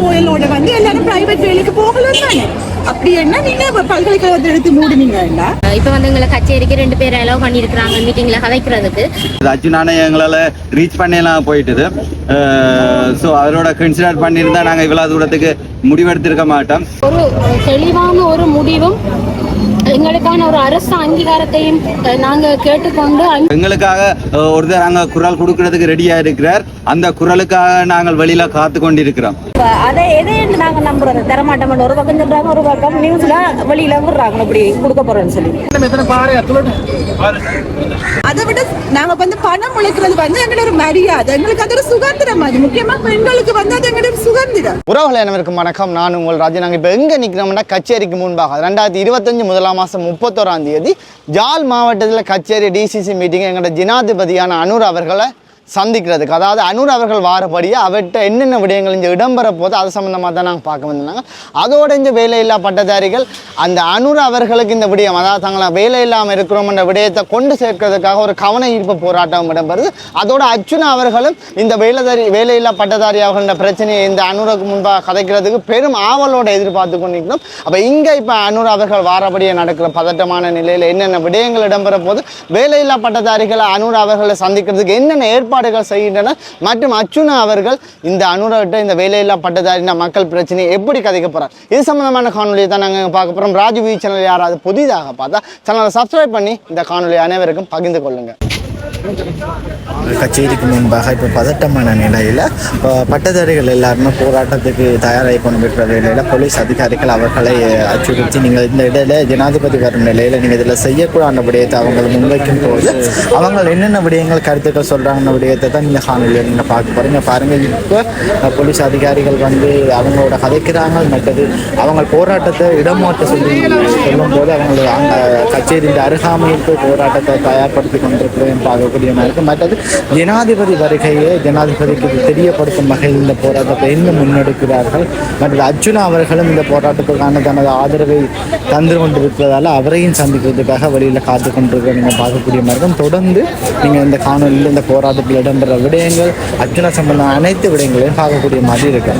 ஓஎலோட வந்து எல்லாரும் பிரைவேட் வேலைக்கு போகலாம் தானே? அப்படி என்ன? நீங்க பல்கலைக்கழகத்தை எடுத்து மூடுனீங்கன்னா இப்போ வந்து எங்களை கச்சேரிக்கு ரெண்டு பேர் அலோவ் பண்ணியிருக்கிறாங்க மீட்டிங்கில் கதைக்கிறதுக்கு. அர்ஜுனான எங்களால் ரீச் பண்ணலாம் போயிட்டுது. ஸோ அவரோட கன்சிடர் பண்ணியிருந்தா நாங்கள் இவ்வளோ தூரத்துக்கு முடிவெடுத்திருக்க மாட்டோம். ஒரு தெளிவான ஒரு முடிவும் எங்களுக்கான ஒரு அரசு அங்கீகாரத்தையும் நாங்க கேட்டுக்கொண்டு எங்களுக்காக ஒருத்தர் அங்கே குரல் கொடுக்கறதுக்கு ரெடியாக இருக்கிறார். அந்த குரலுக்காக நாங்கள் வெளியில காத்து கொண்டிருக்கிறோம். அதை எதை நாங்க நம்புறது? தரமாட்டோம்னு ஒரு பக்கம் சொல்றாங்க ஒரு பக்கம் நியூஸ்ல வெளியில விடுறாங்க இப்படி கொடுக்க போறோம்னு சொல்லி. அதை விட நாங்க வந்து பணம் உழைக்கிறது வந்து எங்களோட ஒரு மரியாதை. எங்களுக்கு அது ஒரு சுதந்திரம் மாதிரி முக்கியமா பெண்களுக்கு வந்து அது எங்களோட ஒரு சுதந்திரம். உறவுகள் அனைவருக்கும் வணக்கம். நான் உங்கள் ராஜா நாங்கள் இப்போ எங்கே நிற்கிறோம்னா கச்சேரிக்கு முன்பாக ரெண்டாயிரத்தி இருபத்தஞ்சு முதலாம் மாதம் முப்பத்தோராம் தேதி ஜால் மாவட்டத்தில் கச்சேரி டிசிசி மீட்டிங் எங்களோட ஜனாதிபதியான அனூர் அவர்களை சந்திக்கிறதுக்கு. அதாவது அனூர் அவர்கள் வாரபடியே அவர்கிட்ட என்னென்ன விடயங்கள் இங்கே இடம்பெற போது அது சம்மந்தமாக தான் நாங்கள் பார்க்க வந்திருந்தாங்க. அதோட இந்த வேலையில்லா பட்டதாரிகள் அந்த அனூர் அவர்களுக்கு இந்த விடயம் அதாவது தங்களை வேலை இல்லாமல் இருக்கிறோம்ன்ற விடயத்தை கொண்டு சேர்க்கிறதுக்காக ஒரு கவன ஈர்ப்பு போராட்டம் இடம்பெறுது. அதோட அர்ச்சுனா அவர்களும் இந்த வேலைதாரி வேலையில்லா பட்டதாரி அவர்கள பிரச்சனையை இந்த அனூருக்கு முன்பாக கதைக்கிறதுக்கு பெரும் ஆவலோட எதிர்பார்த்து கொண்டிருக்கிறோம். அப்போ இங்கே இப்போ அனூர் அவர்கள் வாரபடியே நடக்கிற பதட்டமான நிலையில் என்னென்ன விடயங்கள் இடம்பெற போது வேலையில்லா பட்டதாரிகளை அனூர் அவர்களை சந்திக்கிறதுக்கு என்னென்ன ஏற்பாடு ஏற்பாடுகள் செய்கின்றனர் மற்றும் அர்ச்சுனா அவர்கள் இந்த அனுரவிட்ட இந்த வேலையில்லா பட்டதாரின மக்கள் பிரச்சனையை எப்படி கதைக்க போகிறார் இது சம்பந்தமான காணொலியை தான் நாங்கள் பார்க்க போகிறோம் ராஜுவி சேனல் யாராவது புதிதாக பார்த்தா சேனலை சப்ஸ்கிரைப் பண்ணி இந்த காணொலி அனைவருக்கும் பகிர்ந்து கொள்ளுங்கள் கச்சேரிக்கு முன்பாக இப்போ பதட்டமான நிலையில் பட்டதாரிகள் எல்லாருமே போராட்டத்துக்கு தயாராகி கொண்டு இருக்கிற நிலையில் போலீஸ் அதிகாரிகள் அவர்களை அச்சுறுத்தி நீங்கள் இந்த இடையில ஜனாதிபதி வரும் நிலையில் நீங்கள் இதில் செய்யக்கூடாத விடயத்தை அவங்க முன்வைக்கும் போது அவங்க என்னென்ன விடயங்கள் கருத்துக்கள் சொல்கிறாங்கன்ற விடயத்தை தான் இந்த காணொலியில் நீங்கள் பார்க்க போகிறீங்க பாருங்கள் இப்போ போலீஸ் அதிகாரிகள் வந்து அவங்களோட கதைக்கிறாங்க மற்றது அவங்க போராட்டத்தை இடமாற்ற சொல்லி சொல்லும்போது அவங்களோட அந்த அங்கே கச்சேரியின் அருகாமையில் போய் போராட்டத்தை தயார்படுத்தி கொண்டிருக்கிறேன். பார்க்கக்கூடிய மாதிரி மற்றது ஜனாதிபதி வருகையை ஜனாதிபதிக்கு தெரியப்படுத்தும் வகையில் இந்த போராட்டத்தை இன்னும் முன்னெடுக்கிறார்கள். மற்றது அர்ஜுனா அவர்களும் இந்த போராட்டத்துக்கான தனது ஆதரவை தந்து கொண்டிருப்பதால் அவரையும் சந்திக்கிறதுக்காக வெளியில் காத்து கொண்டிருக்க நீங்கள் பார்க்கக்கூடிய மாதிரி இருக்கும் தொடர்ந்து நீங்கள் இந்த காணொலியில் இந்த போராட்டத்தில் இடம்பெற விடயங்கள் அர்ஜுனா சம்பந்தம் அனைத்து விடயங்களையும் பார்க்கக்கூடிய மாதிரி இருக்கு.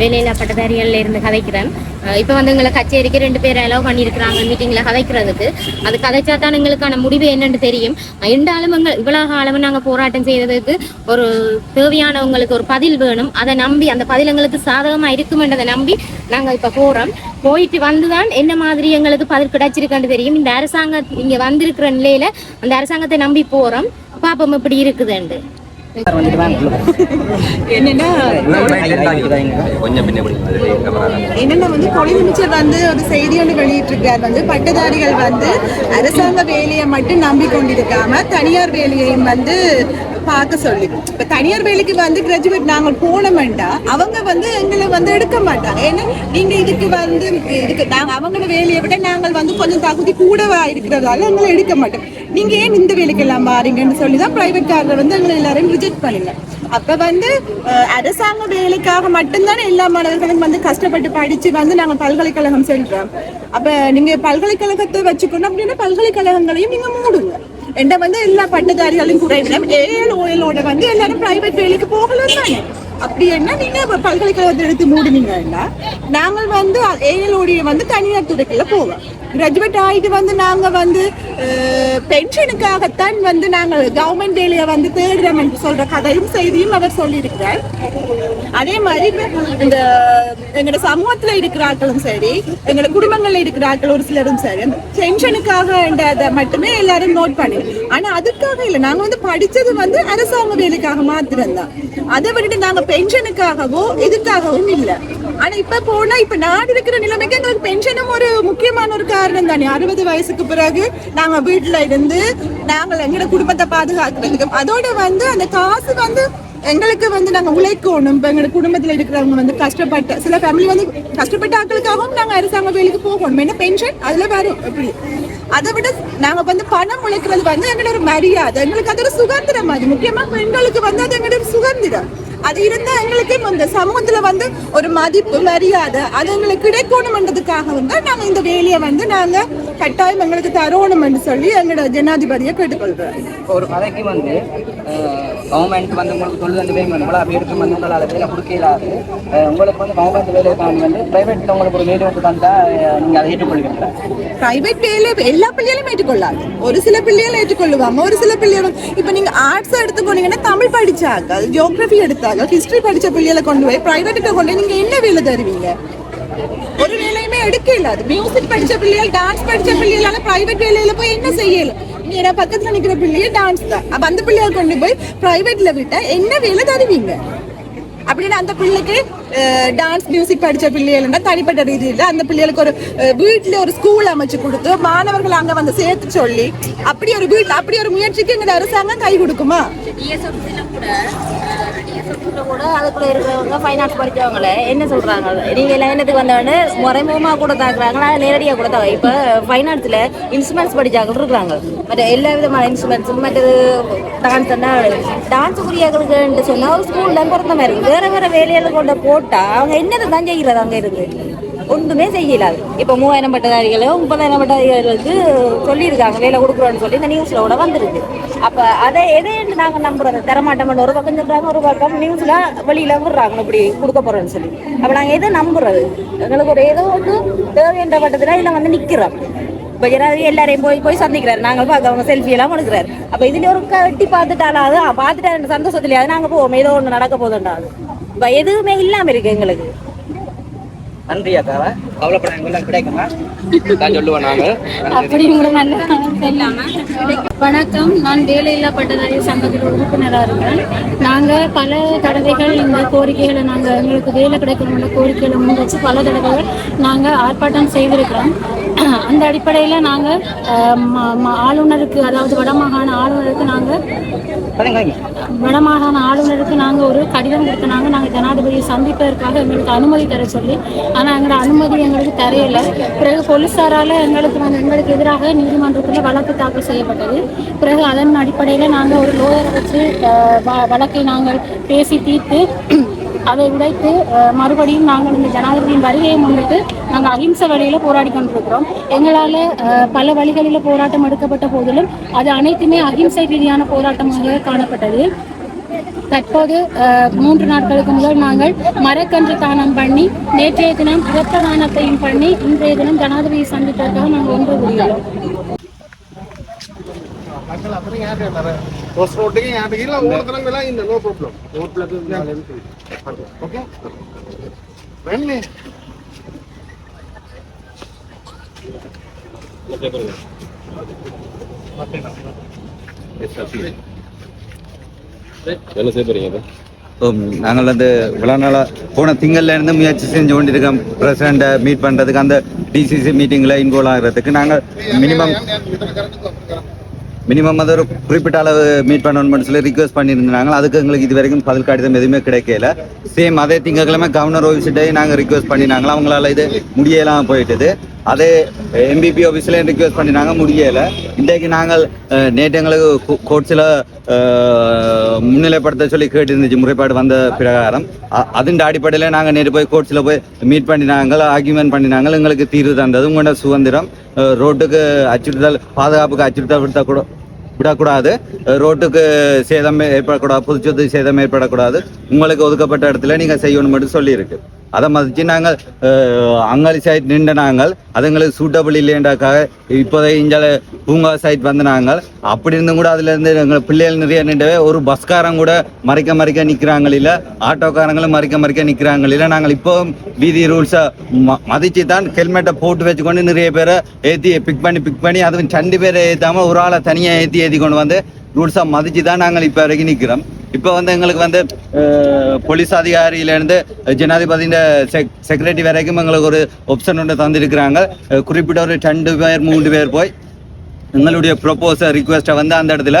வேலையில்லா பட்டதாரிகள்ல இருந்து கதைக்கிறேன். இப்போ வந்து எங்களை கச்சேரிக்கு ரெண்டு பேர் அலோவ் பண்ணியிருக்கிறாங்க மீட்டிங்கில் கதைக்கிறதுக்கு. அது கதைச்சா தான் எங்களுக்கான முடிவு என்னன்னு தெரியும். இருந்தாலும் எங்கள் இவ்வளவு காலம் நாங்கள் போராட்டம் செய்ததுக்கு ஒரு தேவையானவங்களுக்கு ஒரு பதில் வேணும். அதை நம்பி அந்த பதில் எங்களுக்கு சாதகமாக இருக்குமென்றதை நம்பி நாங்கள் இப்போ போகிறோம் போயிட்டு வந்து தான் என்ன மாதிரி எங்களுக்கு பதில் கிடைச்சிருக்கான்னு தெரியும். இந்த அரசாங்கம் இங்கே வந்திருக்கிற நிலையில் அந்த அரசாங்கத்தை நம்பி போகிறோம் பாப்பம் இப்படி இருக்குதுண்டு என்னன்னா என்னன்னா வந்து தொழிலமைச்சர் வந்து ஒரு செய்தி ஒன்று வெளியிட்டிருக்கார். வந்து பட்டதாரிகள் வந்து அரசாங்க வேலையை மட்டும் நம்பிக்கொண்டிருக்காம தனியார் வேலையையும் வந்து பார்க்க சொல்லி. இப்ப தனியார் வேலைக்கு வந்து கிராஜுவேட் நாங்கள் போனோம்டா அவங்க வந்து எங்களை வந்து எடுக்க மாட்டாங்க. ஏன்னா நீங்க இதுக்கு வந்து இதுக்கு நாங்க அவங்கள வேலையை விட நாங்கள் வந்து கொஞ்சம் தகுதி கூடவா இருக்கிறதால எங்களை எடுக்க மாட்டோம். நீங்க ஏன் இந்த வேலைக்கு எல்லாம் பாருங்கன்னு சொல்லி தான் பிரைவேட் காரில் வந்து எங்களை எல்லாரையும் ரிஜெக்ட் பண்ணுங்க அப்ப வந்து அரசாங்க வேலைக்காக மட்டும்தானே எல்லா மாணவர்களும் வந்து கஷ்டப்பட்டு படிச்சு வந்து நாங்கள் பல்கலைக்கழகம் செல்றோம் அப்ப நீங்க பல்கலைக்கழகத்தை வச்சுக்கணும் அப்படின்னா பல்கலைக்கழகங்களையும் நீங்க மூடுங்க. என்ற வந்து எல்லா பட்டதாரிகளையும் குறைவிடம் ஏஎல் ஓஎலோட வந்து எல்லாரும் பிரைவேட் வேலைக்கு போகலாம் தானே அப்படி என்ன நீங்க பல்கலைக்கழகத்தை எடுத்து மூடினீங்கன்னா நாங்கள் வந்து ஏஎல்ஓடிய வந்து தனியார் துறைக்குள்ள போவோம் கிராஜுவேட் ஆயிட்டு வந்து நாங்க வந்து பென்ஷனுக்காகத்தான் வந்து நாங்கள் கவர்மெண்ட் வேலையை வந்து தேடுறோம் என்று சொல்ற கதையும் செய்தியும் அவர் சொல்லியிருக்கிறார். அதே மாதிரி இந்த எங்களோட சமூகத்துல இருக்கிற ஆட்களும் சரி எங்களோட குடும்பங்கள்ல இருக்கிற ஆட்கள் ஒரு சிலரும் சரி பென்ஷனுக்காக அதை மட்டுமே எல்லாரும் நோட் பண்ணி ஆனா அதுக்காக இல்லை. நாங்க வந்து படிச்சது வந்து அரசாங்க வேலைக்காக மாத்திரம் தான் அதை விட்டுட்டு நாங்க பென்ஷனுக்காகவோ இதுக்காகவும் இல்லை. ஆனா இப்ப போனா இப்ப நாடு இருக்கிற நிலைமைக்கு எங்களுக்கு பென்ஷனும் ஒரு முக்கியமான ஒரு காரணம் தானே. அறுபது வயசுக்கு பிறகு நாங்க வீட்டுல இருந்து நாங்கள் எங்களோட குடும்பத்தை பாதுகாக்கிறதுக்கு அதோட வந்து அந்த காசு வந்து எங்களுக்கு வந்து நாங்க உழைக்கணும். இப்ப எங்களோட குடும்பத்துல இருக்கிறவங்க வந்து கஷ்டப்பட்ட சில ஃபேமிலி வந்து கஷ்டப்பட்ட ஆட்களுக்காகவும் நாங்க அரசாங்க வேலைக்கு போகணும். என்ன பென்ஷன் அதுல வரும் எப்படி? அதை விட நாங்க வந்து பணம் உழைக்கிறது வந்து எங்களோட ஒரு மரியாதை. எங்களுக்கு அது ஒரு சுதந்திரம் அது. முக்கியமா பெண்களுக்கு வந்து அது எங்களோட சுதந்திரம். அது இருந்தா எங்களுக்கு இந்த சமூகத்துல வந்து ஒரு மதிப்பு மரியாதை அது எங்களுக்கு கிடைக்கணும்ன்றதுக்காக வந்து நாங்க இந்த வேலையை வந்து நாங்க கட்டாயம் எங்களுக்கு தரணும் என்று சொல்லி எங்களோட ஜனாதிபதியை கேட்டுக்கொள்றாரு இப்போ ஒரு கதைக்கு வந்து கவர்மெண்ட் வந்து உங்களுக்கு அந்த பேமெண்ட் உங்களை பேருக்கு வந்து உங்களால் வேலை கொடுக்க இல்லாது உங்களுக்கு வந்து கவர்மெண்ட் வேலையை தாண்டி வந்து பிரைவேட்டில் உங்களுக்கு ஒரு வேலை ஒன்று தந்தா நீங்கள் அதை ஏற்றுக்கொள்வீங்களா பிரைவேட் வேலை எல்லா பிள்ளைகளும் ஏற்றுக்கொள்ளாது. ஒரு சில பிள்ளைகள் ஏற்றுக்கொள்ளுவாங்க ஒரு சில பிள்ளைகள் இப்ப நீங்க ஆர்ட்ஸ் எடுத்துக்கொண்டீங்கன்னா தமிழ் படிச்சாங்க ஜியோகிராஃபி எடுத்தாங்க ஹிஸ்டரி படிச்ச பிள்ளைகளை கொண்டு போய் பிரைவேட்டுக்கு கொண்டு போய் நீங்க என்ன வேலை தருவீங்க? ஒரு வேலையுமே എടുക്കില്ല അത് மியூசிக் படிச்ச பிள்ளைகள் டான்ஸ் படிச்ச பிள்ளைகளால பிரைவேட் வேலையில போய் என்ன செய்யல? நீங்க பக்கத்துல நிக்கிற பிள்ளையே டான்ஸ் தான். அப்ப அந்த பிள்ளைகளை கொண்டு போய் பிரைவேட்ல விட்டா என்ன வேலை தருவீங்க? அப்படின்னு அந்த பிள்ளைக்கு டான்ஸ் மியூசிக் படிச்ச பிள்ளைகள்னா தனிப்பட்ட ரீதியில் அந்த பிள்ளைகளுக்கு ஒரு வீட்டில் ஒரு ஸ்கூல் அமைச்சு கொடுத்து மாணவர்கள் அங்கே வந்து சேர்த்து சொல்லி அப்படி ஒரு வீட்டில் அப்படி ஒரு முயற்சிக்கு எங்க அரசாங்கம் கை கொடுக்குமா? டிஎஸ்எஃப்சில கூட டிஎஸ்எஃப்சில கூட அதுக்குள்ள இருக்கிறவங்க ஃபைனான்ஸ் படிச்சவங்கள என்ன சொல்றாங்க? நீங்க எல்லாம் என்னத்துக்கு வந்தவொடனே முறைமுகமா கூட தாக்குறாங்களா? நேரடியாக கூட தாங்க இப்போ ஃபைனான்ஸ்ல இன்ஸ்ட்ருமெண்ட்ஸ் படிச்சாங்க இருக்கிறாங்க மற்ற எல்லா விதமான இன்ஸ்ட்ருமெண்ட்ஸ் மற்றது டான்ஸ் டான்ஸ் புரியாக்களுக்கு சொன்னா ஒரு ஸ்கூல்ல பிறந்த மாதிரி வேற வேற வேலையில கொண்டு போட்டா அவங்க என்னது தான் செய்யறது அங்க இருந்து ஒன்றுமே செய்யலாது இப்போ மூவாயிரம் பட்டதாரிகளோ முப்பதாயிரம் பட்டதாரிகளுக்கு சொல்லியிருக்காங்க வேலை கொடுக்குறோன்னு சொல்லி இந்த நியூஸில் கூட வந்திருக்கு. அப்போ அதை எதை நாங்கள் நம்புறது தரமாட்டோம்னு ஒரு பக்கம் சொல்கிறாங்க ஒரு பக்கம் நியூஸில் வெளியில் விடுறாங்க இப்படி கொடுக்க போகிறோன்னு சொல்லி. அப்போ நாங்கள் எதை நம்புறது? எங்களுக்கு ஒரு ஏதோ ஒன்று தேவைன்ற பட்டத்தில் இதில் வந்து நிற்கிறோம் இப்போ ஜனாதிபதி எல்லாரையும் போய் போய் சந்திக்கிறாரு. நாங்கள் பார்க்க அவங்க செல்ஃபி எல்லாம் எடுக்கிறாரு. அப்ப ஒரு கட்டி பார்த்துட்டாலாவது பார்த்துட்டா சந்தோஷத்துலையாவது நாங்கள் போவோம். ஏதோ ஒன்று நடக்க போதுண்டாது இப்போ எதுவுமே இல்லாமல் இருக்குது எங்களுக்கு. நன்றி அக்காவை கவலைப்பட எங்கெல்லாம் கிடைக்குமா? நான் சொல்லுவேன் நாங்கள் அப்படி வணக்கம். நான் வேலையில்லா பட்டதாரி சங்கத்தில் உறுப்பினராக இருக்கிறேன் நாங்கள் பல தடவைகள் இந்த கோரிக்கைகளை நாங்கள் எங்களுக்கு வேலை கிடைக்கணும்ன்ற கோரிக்கைகளை முன் வச்சு பல தடவைகள் நாங்கள் ஆர்ப்பாட்டம் செய்திருக்கிறோம். அந்த அடிப்படையில் நாங்கள் ஆளுநருக்கு அதாவது வடமாகாண ஆளுநருக்கு வடமாகாண ஆளுநருக்கு நாங்கள் ஒரு கடிதம் கொடுத்தனாங்க நாங்கள் ஜனாதிபதியை சந்திப்பதற்காக எங்களுக்கு அனுமதி தர சொல்லி ஆனால் எங்களோட அனுமதி எங்களுக்கு தரையில. பிறகு போலீஸாரால் எங்களுக்கு வந்து எங்களுக்கு எதிராக நீதிமன்றத்தில் வழக்கு தாக்கல் செய்யப்பட்டது. பிறகு அதன் அடிப்படையில் நாங்கள் ஒரு லோயரை வச்சு வ- வழக்கை நாங்கள் பேசி தீர்த்து அதை உடைத்து மறுபடியும் நாங்கள் இந்த ஜனாதிபதியின் வருகையை முன்னிட்டு நாங்கள் அஹிம்ச வழியில் போராடி கொண்டிருக்கிறோம். எங்களால் பல வழிகளில் போராட்டம் எடுக்கப்பட்ட போதிலும் அது அனைத்துமே அஹிம்சை ரீதியான போராட்டமாக காணப்பட்டது. தற்போது மூன்று நாட்களுக்கு முதல் நாங்கள் மரக்கன்று தானம் பண்ணி நேற்றைய தினம் இரத்த தானத்தையும் பண்ணி இன்றைய தினம் ஜனாதிபதியை சந்திப்பதற்காக நாங்கள் ஒன்று கூறுகிறோம் ஓகே என்ன செய்ய நாங்கள் வந்து இவ்வளோ நாளாக போன திங்கள்லேருந்து முயற்சி செஞ்சு கொண்டிருக்கோம். பிரசிடண்ட்டை மீட் பண்ணுறதுக்கு அந்த டிசிசி மீட்டிங்கில் இன்வால்வ் ஆகிறதுக்கு நாங்கள் மினிமம் மினிமம் அது ஒரு குறிப்பிட்ட அளவு மீட் பண்ணணும்னு சொல்லி ரிக்வஸ்ட் பண்ணியிருந்தாங்க அதுக்கு எங்களுக்கு இது வரைக்கும் பதில் கடிதம் எதுவுமே கிடைக்கல. சேம் அதே திங்கக்கிழமை கவர்னர் ஓவிசிட்டே நாங்கள் ரிக்வஸ்ட் பண்ணினாங்களா? அவங்களால இது முடியலாம் போயிட்டுது. அதே எம்பிபி ஆஃபீஸ்ல ரிக்வெஸ்ட் பண்ணினாங்க முடியலை. இன்றைக்கு நாங்கள் நேற்று எங்களுக்கு கோர்ட்ஸில் முன்னிலைப்படுத்த சொல்லி கேட்டு இருந்துச்சு முறைப்பாடு வந்த பிரகாரம். அ- அடிப்படையில் நாங்கள் நேற்று போய் கோர்ட்ஸில் போய் மீட் பண்ணினாங்க ஆர்கியூமெண்ட் பண்ணினாங்க எங்களுக்கு தீர்வு தந்தது. உங்களோட சுதந்திரம் ரோட்டுக்கு அச்சுறுத்தல் பாதுகாப்புக்கு அச்சுறுத்தல் விடுத்த கூட விடக்கூடாது. ரோட்டுக்கு சேதம் ஏற்படக்கூடாது புதுச்சொத்து சேதம் ஏற்படக்கூடாது. உங்களுக்கு ஒதுக்கப்பட்ட இடத்துல நீங்கள் செய்யணும் மட்டும் சொல்லியிருக்கு. அதை மதித்து நாங்கள் அங்காளி சைட் நின்ற நாங்கள் அதுங்களுக்கு சூட்டபிள் இல்லைன்றக்காக இப்போதை இங்கே பூங்கா சைட் வந்து நாங்கள். அப்படி இருந்தும் கூட அதுலேருந்து எங்கள் பிள்ளைகள் நிறைய நின்றவே ஒரு பஸ்காரங்க கூட மறைக்க மறைக்க நிற்கிறாங்க இல்லை ஆட்டோக்காரங்களும் மறைக்க மறைக்க நிற்கிறாங்க இல்லை. நாங்கள் இப்போ வீதி ரூல்ஸை மதித்து தான் ஹெல்மெட்டை போட்டு வச்சுக்கொண்டு நிறைய பேரை ஏற்றி பிக் பண்ணி பிக் பண்ணி அதுவும் ரெண்டு பேரை ஏற்றாமல் ஒரு ஆளை தனியாக ஏற்றி ஏற்றி கொண்டு வந்து ரூல்ஸை மதித்து தான் நாங்கள் இப்போ வரைக்கும் நிற்கிறோம் இப்போ வந்து எங்களுக்கு வந்து போலீஸ் அதிகாரியிலேருந்து ஜனாதிபதியின் செக் செக்ரட்டரி வரைக்கும் எங்களுக்கு ஒரு ஆப்ஷன் ஒன்று தந்திருக்கிறாங்க. குறிப்பிட்ட ஒரு ரெண்டு பேர் மூன்று பேர் போய் எங்களுடைய ப்ரொப்போசல் ரிக்வெஸ்ட்டை வந்து அந்த இடத்துல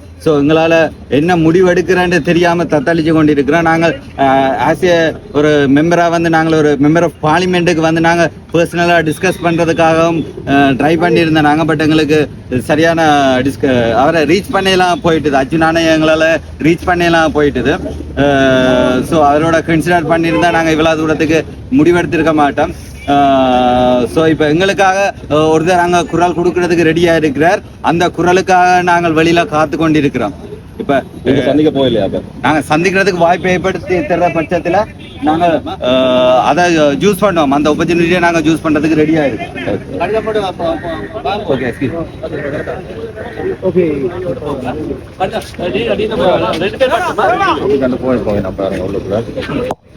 ஸோ எங்களால் என்ன முடிவெடுக்கிறேன்னு தெரியாமல் தத்தளிச்சு கொண்டிருக்கிறோம். நாங்கள் ஆஸ் ஏ ஒரு மெம்பராக வந்து நாங்கள் ஒரு மெம்பர் ஆஃப் பார்லிமெண்ட்டுக்கு வந்து நாங்கள் பர்சனலாக டிஸ்கஸ் பண்ணுறதுக்காகவும் ட்ரை பண்ணியிருந்தோம். நாங்கள் பட் எங்களுக்கு சரியான டிஸ்க அவரை ரீச் பண்ணலாம் போயிட்டுது. அர்ஜுனானே எங்களால் ரீச் பண்ணலாம் போயிட்டுது. ஸோ அவரோட கன்சிடர் பண்ணியிருந்தா நாங்கள் இவ்வளோ தூரத்துக்கு முடிவெடுத்திருக்க மாட்டோம். ஸோ இப்போ எங்களுக்காக ஒருத்தர் அங்கே குரல் கொடுக்கறதுக்கு ரெடியாக இருக்கிறார். அந்த குரலுக்காக நாங்கள் வெளியில காத்து கொண்டிருக்கிறோம் இப்போ சந்திக்க போயில்லையா நாங்கள் சந்திக்கிறதுக்கு வாய்ப்பு ஏற்படுத்தி தர்ற பட்சத்தில் நாங்கள் அதை ஜூஸ் பண்ணுவோம் அந்த ஆப்பர்ச்சுனிட்டியை நாங்கள் ஜூஸ் பண்ணுறதுக்கு ரெடியாக இருக்கோம். ஓகே நான் பாருங்க உள்ளுக்குள்ள.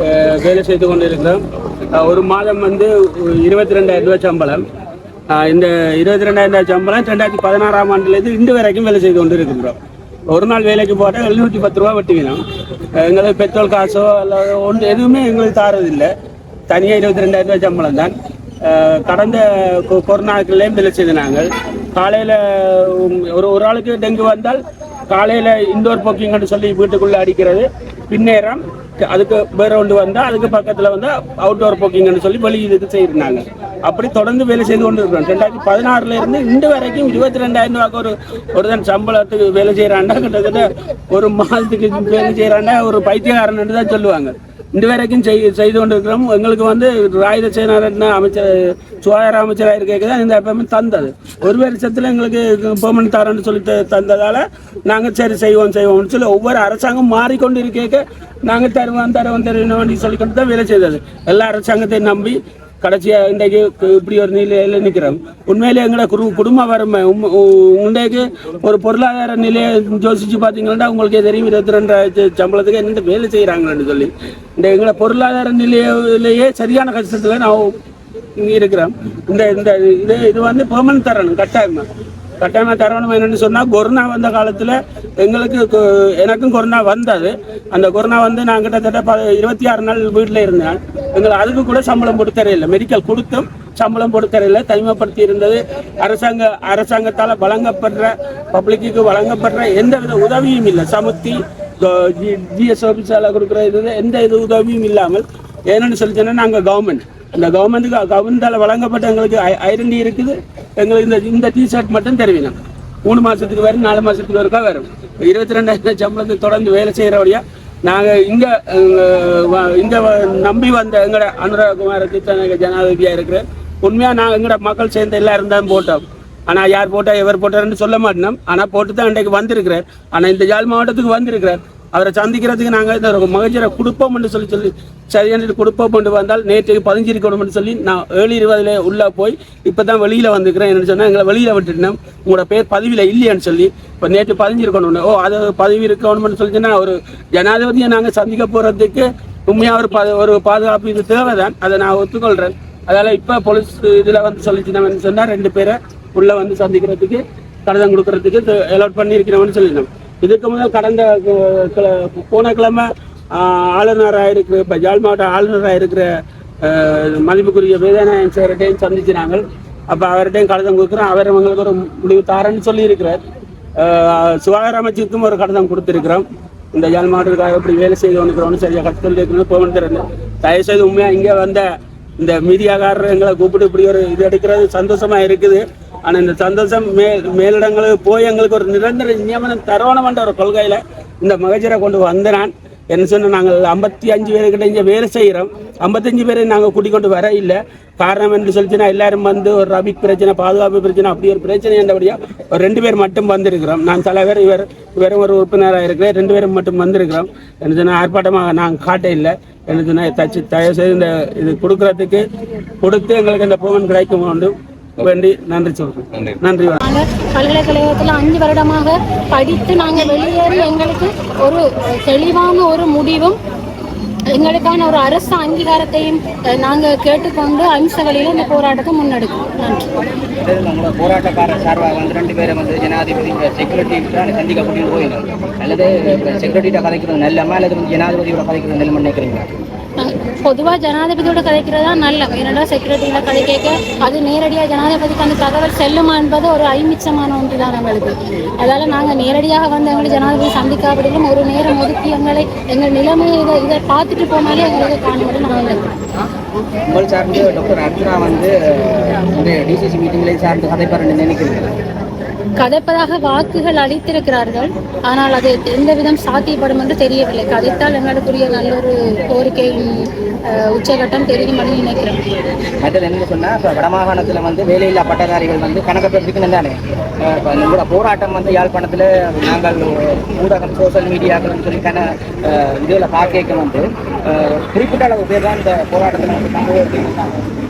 வேலை செய்து கொண்டிருக்கிறோம். ஒரு மாதம் வந்து இருபத்தி ரெண்டாயிரம் ரூபாய் சம்பளம். இந்த இருபத்தி ரெண்டாயிரம் ரூபாய் சம்பளம் ரெண்டாயிரத்தி பதினாறாம் ஆண்டுலேருந்து இன்று வரைக்கும் வேலை செய்து கொண்டு இருக்கிறோம் ஒரு நாள் வேலைக்கு போட்டால் எழுநூற்றி பத்து ரூபா வெட்டி வேணும். எங்களுக்கு பெட்ரோல் காசோ அல்லது ஒன்று எதுவுமே எங்களுக்கு தாரதில்லை. தனியாக இருபத்தி ரெண்டாயிரம் ரூபாய் சம்பளம் தான். கடந்த கொ- கொரோனாக்குள்ளேயும் வேலை செய்து நாங்கள். காலையில் ஒரு ஒரு ஆளுக்கு டெங்கு வந்தால் காலையில் இண்டோர் போக்கிங்னு சொல்லி வீட்டுக்குள்ளே அடிக்கிறது. பின்னேரம் அதுக்கு வேற ஒன்று வந்தால் அதுக்கு பக்கத்தில் வந்து அவுட்டோர் போக்கிங்னு சொல்லி வெளி இதுக்கு செய்யிருந்தாங்க அப்படி தொடர்ந்து வேலை செய்து கொண்டு இருக்கிறோம் ரெண்டாயிரத்தி பதினாறுல இருந்து இன்று வரைக்கும் இருபத்தி ரெண்டாயிரம் ரூபாய்க்கு ஒரு ஒருதன் சம்பளத்துக்கு வேலை செய்கிறாண்டா கிட்டத்தட்ட ஒரு மாதத்துக்கு வேலை செய்கிறாண்டா ஒரு பைத்தியக்காரன் தான் சொல்லுவாங்க. இன்று வரைக்கும் செய் செய்து கொண்டிருக்கிறோம் எங்களுக்கு வந்து ராயுத சேனாரட்ன அமைச்சர் சுகாதார அமைச்சராக இருக்க தான் இந்த எப்பவுமே தந்தது. ஒரு வருஷத்தில் எங்களுக்கு பெர்மனன்ட் தரேன்னு சொல்லி தந்ததால் தந்ததால நாங்கள் சரி செய்வோம் செய்வோம்னு சொல்லி ஒவ்வொரு அரசாங்கம் மாறிக்கொண்டு இருக்க நாங்கள் தருவோம் தருவோம் தருவோம் சொல்லிக்கொண்டு தான் வேலை செய்தது. எல்லா அரசாங்கத்தையும் நம்பி கடைசியாக இன்றைக்கு இப்படி ஒரு நிலையில நிற்கிறோம். உண்மையிலே எங்களோட குரு குடும்ப வறுமை உம்- உண்டைக்கு இன்றைக்கு ஒரு பொருளாதார நிலையை யோசிச்சு பார்த்தீங்கன்னா உங்களுக்கே தெரியும் இருபத்தி ரெண்டாயிரத்து சம்பளத்துக்கு என்ன வேலை செய்கிறாங்கன்னு சொல்லி. இந்த எங்களோட பொருளாதார நிலையிலேயே சரியான கஷ்டத்தில் நான் இருக்கிறேன் இருக்கிறோம். இந்த இந்த இது இது வந்து பெர்மனன்ட் தரணும் கட்டாயமாக கட்டாயமாக தரணும் என்னன்னு சொன்னால் கொரோனா வந்த காலத்தில் எங்களுக்கு எனக்கும் கொரோனா வந்தது. அந்த கொரோனா வந்து நான் கிட்டத்தட்ட ப- இருபத்தி ஆறு நாள் வீட்டில் இருந்தேன். எங்களை அதுக்கு கூட சம்பளம் போட்டு தரையில்லை மெடிக்கல் கொடுத்தும் சம்பளம் போட்டு தனிமைப்படுத்தி இருந்தது. அரசாங்க அரசாங்கத்தால் வழங்கப்படுற பப்ளிக்கு வழங்கப்படுற எந்த வித உதவியும் இல்லை. சமுத்தி ஜிஎஸ் ஆஃபீஸால் கொடுக்குற இது எந்த இது உதவியும் இல்லாமல் ஏன்னு சொல்லி சொன்னா நாங்கள் கவர்மெண்ட் அந்த கவர்மெண்ட்டுக்கு கவர்மெண்டால் வழங்கப்பட்ட எங்களுக்கு ஐடென்டி இருக்குது. எங்களுக்கு இந்த இந்த டிஷர்ட் மட்டும் தெரிவிக்கணும். மூணு மாதத்துக்கு வரும் நாலு மாதத்துக்கு ஒருக்கா வரும். இருபத்தி ரெண்டாயிரம் சம்பளத்துக்கு தொடர்ந்து வேலை செய்கிறபடியா நாங்கள் இங்கே இங்கே நம்பி வந்த எங்கட அனுராகுமார திட்டநாயக ஜனாதிபதியாக இருக்கிற உண்மையாக நாங்கள் எங்களோட மக்கள் சேர்ந்து எல்லாரும் தான் போட்டோம். ஆனால் யார் போட்டால் எவர் போட்டாருன்னு சொல்ல மாட்டோம். ஆனால் போட்டு தான் அன்றைக்கு வந்திருக்கிறார். ஆனால் இந்த ஜாழ் மாவட்டத்துக்கு வந்திருக்கிறார். அவரை சந்திக்கிறதுக்கு நாங்கள் இந்த மகஜரை கொடுப்போம்னு சொல்லி சொல்லி சரியான கொடுப்போம் கொண்டு வந்தால் நேற்றைக்கு பதிஞ்சிருக்கணும்னு சொல்லி நான் ஏழு இருபதுல உள்ளே போய் இப்போ தான் வெளியில் வந்துக்கிறேன் என்ன சொன்னால் எங்களை வெளியில் விட்டுட்டேன். உங்களோட பேர் பதிவில் இல்லையான்னு சொல்லி இப்போ நேற்று பதிஞ்சிருக்கணும்னு ஓ அது பதவி இருக்கணும்னு சொல்லி ஒரு ஜனாதிபதியை நாங்கள் சந்திக்க போகிறதுக்கு உண்மையாக ஒரு பா ஒரு பாதுகாப்பு இது தேவை தான் அதை நான் ஒத்துக்கொள்கிறேன் அதால் இப்போ போலீஸ் இதில் வந்து சொல்லிச்சுனா சொன்னால் ரெண்டு பேரை உள்ளே வந்து சந்திக்கிறதுக்கு கடிதம் கொடுக்கறதுக்கு அலாட் பண்ணியிருக்கிறோம்னு சொல்லிடணும் இதுக்கு முதல் கடந்த போன கிழமை ஆளுநராக இருக்கிற இப்போ ஜாழ் மாவட்ட ஆளுநராக இருக்கிற அஹ், மதிப்புக்குரிய வேதநாயகன் சார்கிட்டையும் நாங்கள் அப்போ அவர்கிட்டையும் கடிதம் கொடுக்குறோம். அவர் எங்களுக்கு ஒரு முடிவு தாரன்னு சொல்லியிருக்கிறார். சுகாதார அமைச்சுக்கும் ஒரு கடிதம் கொடுத்துருக்குறோம். இந்த ஜாழ் மாவட்டத்துக்காக எப்படி வேலை செய்து வந்துக்கிறோம்னு சரியாக கஷ்டத்தில் இருக்கணும் போகணும் தெரியல தயவு செய்து உண்மையாக இங்கே வந்த இந்த மீடியாக்காரர் எங்களை கூப்பிட்டு இப்படி ஒரு இது எடுக்கிறது சந்தோஷமாக இருக்குது. ஆனால் இந்த சந்தோஷம் மே மேலிடங்களுக்கு போய் எங்களுக்கு ஒரு நிரந்தர நியமனம் தரணும்ன்ற ஒரு கொள்கையில் இந்த மகஜரை கொண்டு வந்த நான் என்ன சொன்னால் நாங்கள் ஐம்பத்தி அஞ்சு பேருக்கிட்ட இங்கே வேலை செய்கிறோம் ஐம்பத்தஞ்சு பேரை நாங்கள் கூட்டிக் கொண்டு வர இல்லை. காரணம் என்று சொல்லிச்சுன்னா எல்லாரும் வந்து ஒரு ரபிக் பிரச்சனை பாதுகாப்பு பிரச்சனை அப்படி ஒரு பிரச்சனை என்றபடியா ஒரு ரெண்டு பேர் மட்டும் வந்திருக்கிறோம். நான் தலைவர் இவர் இவரும் ஒரு உறுப்பினராக இருக்கிறேன். ரெண்டு பேரும் மட்டும் வந்திருக்கிறோம். என்ன சொன்னால் ஆர்ப்பாட்டமாக நாங்கள் காட்ட இல்லை. என்ன சொன்னால் தச்சு தயவு செய்து இந்த இது கொடுக்கறதுக்கு கொடுத்து எங்களுக்கு இந்த போவன் கிடைக்கும் வேண்டும். வேண்டி நன்றி சொல்கிறேன் நன்றி. பல்கலைக்கழகத்தில் அஞ்சு வருடமாக படித்து நாங்கள் வெளியேறி எங்களுக்கு ஒரு தெளிவான ஒரு முடிவும் எங்களுக்கான ஒரு அரசு அங்கீகாரத்தையும் நாங்கள் கேட்டுக்கொண்டு அம்ச வழியில் இந்த போராட்டத்தை முன்னெடுக்கிறோம். நன்றி. உங்களோட போராட்டக்காரர் சார்பாக வந்து ரெண்டு பேரை வந்து ஜனாதிபதி செக்யூரிட்டி சந்திக்க போயிடும் அல்லது செக்யூரிட்டிட்ட கதைக்கிறது நல்லமா அல்லது வந்து ஜனாதிபதியோட கதைக்கிறது நல்லமா நினைக்கிறீங்க பொதுவாக ஜனாதிபதியோட கதைக்கிறது தான் நல்ல என்னடா செக்யூரிட்டியில் கதை கேட்க அது நேரடியாக ஜனாதிபதிக்கு அந்த தகவல் செல்லுமா என்பது ஒரு ஐமிச்சமான ஒன்று தான் நம்மளுக்கு. அதால் நாங்கள் நேரடியாக வந்து எங்களை ஜனாதிபதி சந்திக்காவிடலும் ஒரு நேரம் ஒதுக்கி எங்களை எங்கள் நிலைமை இதை இதை பார்த்துட்டு போனாலே எங்களுக்கு காணும்படி நாங்கள் உங்கள் சார்ந்து டாக்டர் அர்ஜுனா வந்து இந்த டிசிசி மீட்டிங்லேயே சார்ந்து கதைப்பாருன்னு நினைக்கிறீங்களா? கதைப்பதாக வாக்குகள் அளித்திருக்கிறார்கள். ஆனால் அது எந்த விதம் சாத்தியப்படும் என்று தெரியவில்லை. கதைத்தால் எங்களுக்குரிய நல்ல ஒரு கோரிக்கையின் உச்சகட்டம் தெரியும் என்று நினைக்கிறேன். அடுத்தது என்ன சொன்னால் இப்போ வடமாகாணத்தில் வந்து வேலையில்லா பட்டதாரிகள் வந்து கணக்கு பேருக்கு தானே? இப்போ நம்மளோட போராட்டம் வந்து யாழ்ப்பாணத்தில் நாங்கள் ஊடகம் சோஷியல் மீடியாக்கள்னு சொல்லி கண இதில் பார்க்க வந்து குறிப்பிட்ட அளவு பேர் தான் இந்த போராட்டத்தில் வந்து பங்கு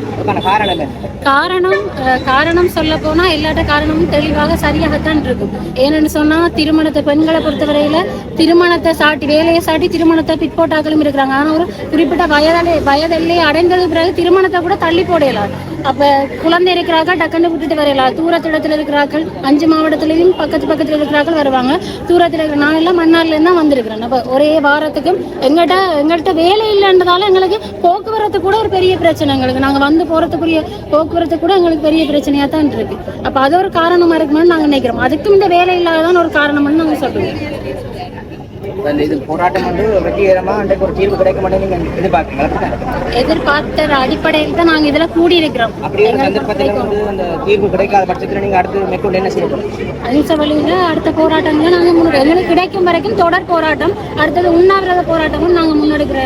காரணம் காரணம் காரணம் சொல்ல போனா எல்லாட்ட காரணமும் தெளிவாக சரியாகத்தான் இருக்கும். ஏன்னு சொன்னா திருமணத்தை பெண்களை பொறுத்தவரையில திருமணத்தை சாட்டி வேலையை சாட்டி திருமணத்தை பிற்போட்டாக்களும் இருக்கிறாங்க. ஆனா ஒரு குறிப்பிட்ட வயதிலே வயதெல்லையை அடைந்தது பிறகு திருமணத்தை கூட தள்ளி போடலாம். அப்ப குழந்தை இருக்கிறார்கள் டக்குன்னு விட்டுட்டு வரையலாம் தூரத்திடத்துல இருக்கிறார்கள் அஞ்சு மாவட்டத்திலையும் பக்கத்து பக்கத்துல இருக்கிறார்கள் வருவாங்க. தூரத்தில் இருக்கிற நான் எல்லாம் மன்னார்லேருந்து தான் வந்திருக்கிறேன். அப்ப ஒரே வாரத்துக்கும் எங்கள்கிட்ட எங்கள்கிட்ட வேலை இல்லைன்றதால எங்களுக்கு போக்குவரத்து கூட ஒரு பெரிய பிரச்சனை எங்களுக்கு. நாங்க வந்து போறதுக்குரிய போக்குவரத்து கூட எங்களுக்கு பெரிய பிரச்சனையா தான் இருக்கு. அப்ப அது ஒரு காரணமா இருக்குமான்னு நாங்க நினைக்கிறோம். அதுக்கும் இந்த வேலை இல்லாததான் ஒரு காரணம்னு நாங்க சொல்றோம். இது போராட்டம் வந்து வெற்றிகரமாக அன்றைக்கு ஒரு தீர்வு கிடைக்க மாட்டேன்னு நீங்கள் எதிர்பார்க்குறீங்களா? எதிர்பார்த்த அடிப்படையில் தான் நாங்க இதுல கூடியிருக்கிறோம். அப்படி ஒரு சந்தர்ப்பத்தில் வந்து அந்த தீர்வு கிடைக்காத பட்சத்தில் நீங்கள் அடுத்து மேற்கொண்டு என்ன செய்ய போறீங்க? அஹிம்சை வழியில அடுத்த போராட்டங்களை நாங்க முன்னெடு எங்களுக்கு கிடைக்கும் வரைக்கும் தொடர் போராட்டம் அடுத்தது உண்ணாவிரத போராட்டமும் நாங்க முன்னெடுக்கிற